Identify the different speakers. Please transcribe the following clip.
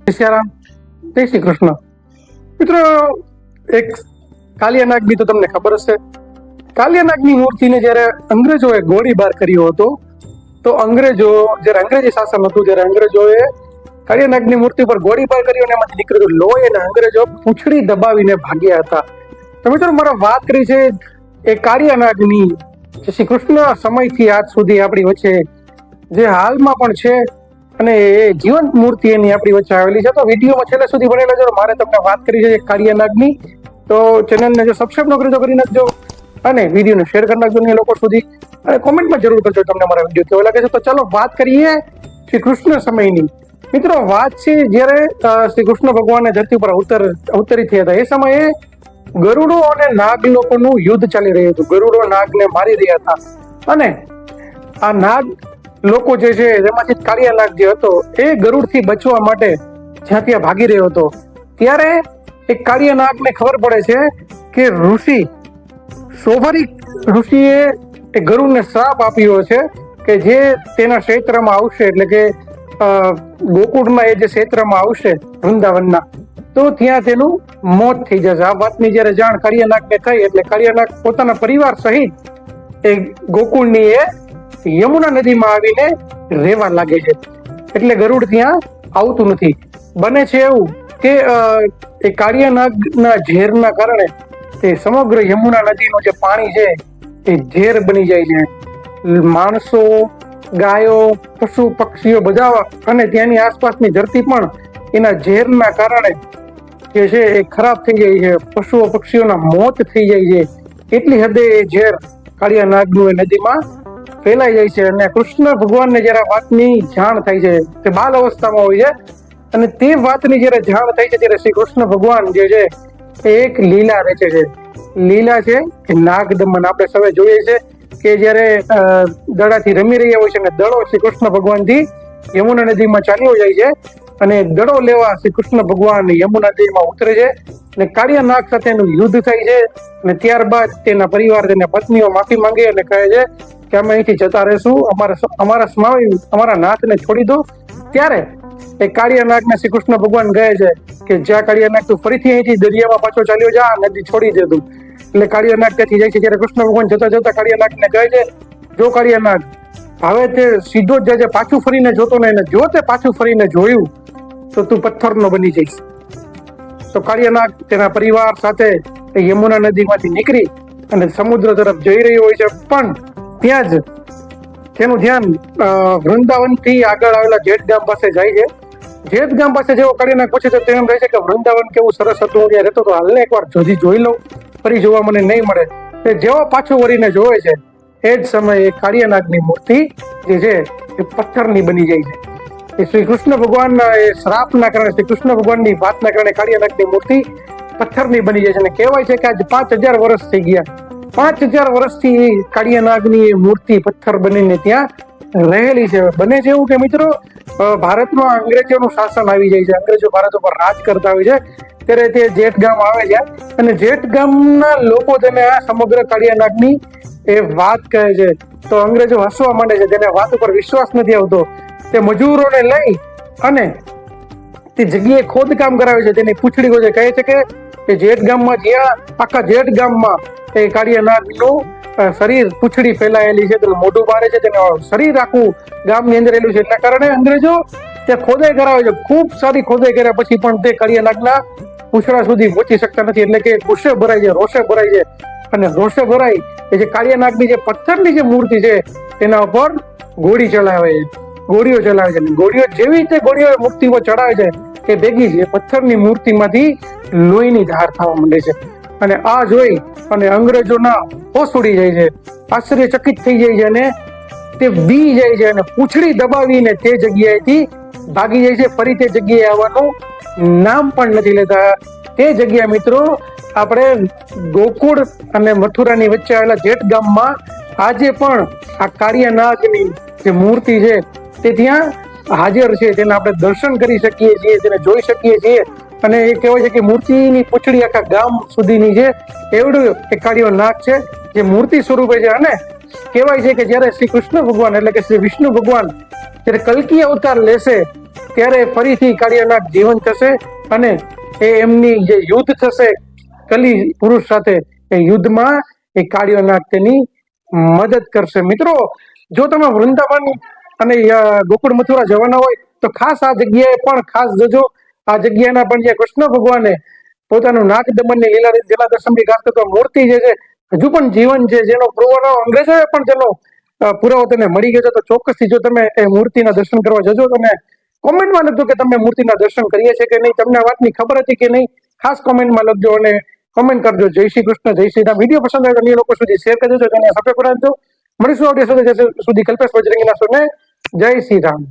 Speaker 1: જય સિયારામ. જય શ્રી કૃષ્ણ. મિત્રો, એક કાલિયાનાગની તો તમને ખબર હશે. કાલિયાનાગની મૂર્તિને જ્યારે અંગ્રેજોએ ગોળીબાર કર્યો હતો, તો અંગ્રેજો, જ્યારે અંગ્રેજી શાસન હતું જ્યારે અંગ્રેજોએ કાલિયાનાગની મૂર્તિ પર ગોળીબાર કર્યો અને એમાંથી નીકળ્યું લોહી અને અંગ્રેજો પૂંછડી દબાવીને ભાગ્યા હતા. તો મિત્રો, મારે વાત કરી છે એ કાળિયાનાગની શ્રી કૃષ્ણ, સમયથી આજ સુધી આપણી વચ્ચે જે હાલમાં પણ છે અને એ જીવંત મૂર્તિ એની આપણી વચ્ચે આવેલી છે. તો વિડીયોમાં છેલ્લે સુધી ભણેલા જો મારે તમને વાત કરી છે કાર્યનાગની. તો ચેનલને જો સબસ્ક્રાઈબ ન કરી તો કરી નાખજો. અને વિડીયોને શેર કરી નાખજો એ લોકો સુધી. અને કોમેન્ટમાં જરૂર કરજો તમને મારા વીડિયો કેવો લાગે છે. તો ચાલો વાત કરીએ શ્રી કૃષ્ણ સમયની. મિત્રો, વાત છે જ્યારે શ્રી કૃષ્ણ ભગવાનને ધરતી ઉપર અવતર, અવતરી થયા હતા. એ સમયે ગરુડો અને નાગ લોકોનું યુદ્ધ ચાલી રહ્યું હતું. ગરુડો, નાગને મારી રહ્યા હતા. અને આ નાગ લોકો જે છે જેમાંથી કાળિયા નાગ જે હતો, એ ગરુડથી બચવા માટે જ્યાં ત્યાં ભાગી રહ્યો હતો. ત્યારે એ કાળિયા નાગને ખબર પડે છે કે ઋષિ સોભરી ઋષિએ એ ગરુડને શ્રાપ આપ્યો છે કે જે તેના ક્ષેત્રમાં આવશે, એટલે કે ગોકુળમાં એ જે ક્ષેત્રમાં આવશે, વૃંદાવનના, તો ત્યાં તેનું મોત થઈ જશે. આ વાતની જ્યારે જાણ કાળિયાનાગને થઈ, એટલે કાળિયાનાગ પોતાના પરિવાર સહિત એ ગોકુળની એ યમુના નદીમાં આવીને રહેવા લાગે છે. એટલે ગરુડ ત્યાં આવતું નથી. બને છે એવું કે એ કાર્યનાગના ઝેરના કારણે તે સમગ્ર યમુના નદીનું જે પાણી છે એ ઝેર બની જાય છે. માણસો, ગાયો, પશુ, પક્ષીઓ બધા અને ત્યાંની આસપાસની ધરતી પણ એના ઝેરના કારણે જે છે એ ખરાબ થઈ જાય છે. પશુઓ, પક્ષીઓના મોત થઈ જાય છે. એટલી હદે એ ઝેર કાળિયા નાગનું એ નદીમાં ફેલાઈ જાય છે અને કૃષ્ણ ભગવાનને જ્યારે વાતની જાણ થાય છે, તે બાલ અવસ્થામાં હોય છે, અને તે વાતની જ્યારે જાણ થાય છે ત્યારે શ્રી કૃષ્ણ ભગવાન જે છે એક લીલા રચે છે લીલા છે કે નાગ દમન આપણે સૌએ જોઈએ છે કે જ્યારે દડાથી રમી રહ્યા હોય છે અને દડો શ્રી કૃષ્ણ ભગવાનથી યમુના નદીમાં ચાલ્યો જાય છે અને દડો લેવા શ્રી કૃષ્ણ ભગવાન યમુના નદીમાં ઉતરે છે અને કાળિયા નાગ સાથેનું યુદ્ધ થાય છે અને ત્યારબાદ તેના પરિવાર તેના પત્નીઓ માફી માંગે અને કહે છે કે અમે અહીંથી જતા રહેશું, અમારા અમારા સ્વામી, અમારા નાથને છોડી દો. ત્યારે એ કાળિયા નાગને શ્રી કૃષ્ણ ભગવાન કહે છે કે, જ્યાં કાળિયા નાગ તું ફરીથી અહીંથી દરિયામાં પાછો ચાલ્યો જા નદી છોડી દે તું. એટલે કાળિયા નાગ ત્યાંથી જાય છે. જ્યારે કૃષ્ણ ભગવાન જતા જતા કાળિયા નાગને કહે છે, જો કાળિયા નાગ હવે તે સીધો જ જાય પાછું ફરીને જોતો ને એને જો તે પાછું ફરીને જોયું, તો તું પથ્થરનો બની જઈશ. તો કાળિયાનાગ તેના પરિવાર સાથે યમુના નદીમાંથી નીકળી અને સમુદ્ર તરફ જઈ રહ્યો હોય છે. પણ ત્યાં જ તેનું ધ્યાન વૃંદાવનથી આગળ આવેલા જેઠ ગામ પાસે જાય છે. જેઠ ગામ પાસે જેવો કાળિયાનાગ પૂછે તો તેમ રહે છે કે વૃંદાવન કેવું સરસ હતું ત્યાં રહેતો તો હાલને એકવાર જોજી જોઈ લઉં. ફરી જોવા મને નહીં મળે. તે જેવો પાછું વળીને જોવે છે, એ જ સમયે કાળિયાનાગની મૂર્તિ જે છે, એ પથ્થરની બની જાય છે. એ શ્રી કૃષ્ણ ભગવાનના એ શ્રાપના કારણે, શ્રી કૃષ્ણ ભગવાનની વાતના કારણે કાળિયાનાગની મૂર્તિ પથ્થરની બની જાય છે. અને કહેવાય છે કે આજ પાંચ હજાર વર્ષ થઈ ગયા. પાંચ હજાર વર્ષથી કાળિયાનાગની મૂર્તિ પથ્થર બનીને ત્યાં રહેલી છે. બને છે એવું કે મિત્રો ભારતમાં અંગ્રેજોનું શાસન આવી જાય છે. અંગ્રેજો ભારત ઉપર રાજ કરતા હોય છે. ત્યારે તે જેઠ ગામ આવે છે. અને જેઠ ગામના લોકો તેને આ સમગ્ર કાળિયાનાગની એ વાત કહે છે. તો અંગ્રેજો હસવા માંડે છે. તેને વાત ઉપર વિશ્વાસ નથી આવતો. તે મજૂરોને લઈ અને તે જગ્યાએ ખોદકામ કરાવે છે. તેની પૂછડી છે કહે છે કે જેઠ ગામમાં જ્યાં, આખા જેઠ ગામમાં એ કાળિયાનાગનું અ, શરીર પૂંછડી ફેલાયેલી છે તેનું મોઢું બારે છે તેને શરીર આખું ગામની અંદર રહેલું છે. એના કારણે અંગ્રેજો ત્યાં ખોદાઈ કરાવે છે. ખૂબ સારી ખોદાઈ કર્યા પછી પણ તે કાળિયાનાગના પૂછડા સુધી પહોંચી શકતા નથી. એટલે કે ગુસ્સે ભરાય છે રોષે ભરાય છે અને રોષે ભરાય એ જે કાળિયાનાગની જે પથ્થરની જે મૂર્તિ છે તેના ઉપર ગોળી ચલાવે છે. ગોળીઓ ચલાવે છે. ગોળીઓ જેવી રીતે ગોળીઓ મૂર્તિઓ ચડાવે છે કે ભેગી છે પથ્થરની મૂર્તિમાંથી લોહીની ધાર થવા માંડે છે. અને આ જોઈ અને અંગ્રેજોના હોશ ઉડી જાય છે, આશ્ચર્યચકિત થઈ જાય છે અને તે બી જાય છે અને પૂંછડી દબાવીને તે જગ્યાએથી ભાગી જાય છે, ફરી તે જગ્યાએ આવવાનું નામ પણ નથી લેતા. તે જગ્યા મિત્રો આપણે ગોકુળ અને મથુરાની વચ્ચે આવેલા જેઠ ગામમાં આજે પણ આ કાર્યનાગની જે મૂર્તિ છે તે ત્યાં હાજર છે, તેને આપણે દર્શન કરી શકીએ છીએ, તેને જોઈ શકીએ છીએ. અને એ કહેવાય છે કે મૂર્તિની પૂંછડી આખા ગામ સુધીની છે એવડું એ નાક છે, જે મૂર્તિ સ્વરૂપે છે અને કહેવાય છે કે જ્યારે શ્રી કૃષ્ણ ભગવાન એટલે કે શ્રી વિષ્ણુ ભગવાન જ્યારે કલ્કી અવતાર લેશે, ત્યારે ફરીથી કાળિયાનાગ જીવન થશે અને એ એમની જે યુદ્ધ થશે, કલી પુરુષ સાથે, એ યુદ્ધમાં એ કાળિયાનાગ તેની મદદ કરશે. મિત્રો, જો તમે વૃંદાવન અને ગોકુળ મથુરા જવાના હોય, તો ખાસ આ જગ્યાએ પણ ખાસ જજો. આ જગ્યાના પણ જે કૃષ્ણ ભગવાને પોતાનું નાગ દમનની લીલા લીલા દશમી ખાસ કરતો મૂર્તિ જે છે, હજુ પણ જીવન છે જેનો પુરાવો અંગ્રેજોએ પણ જેનો પુરાવો તેને મળી ગયો તો ચોક્કસથી જો તમે એ મૂર્તિના દર્શન કરવા જજો, તમે કોમેન્ટમાં લખજો કે તમે મૂર્તિના દર્શન કરીએ છે કે નહીં. તમને આ વાતની ખબર હતી કે નહીં? ખાસ કોમેન્ટમાં લખજો અને કોમેન્ટ કરજો. જય શ્રી કૃષ્ણ, જય શ્રી રામ. વીડિયો પસંદ આવે તો અન્ય લોકો સુધી શેર કરજો, તેને સબસ્ક્રાઇબ કરાવજો. મળીશું આવડે સુધી કલ્પેશ બજરંગીના સોને જય શ્રી રામ.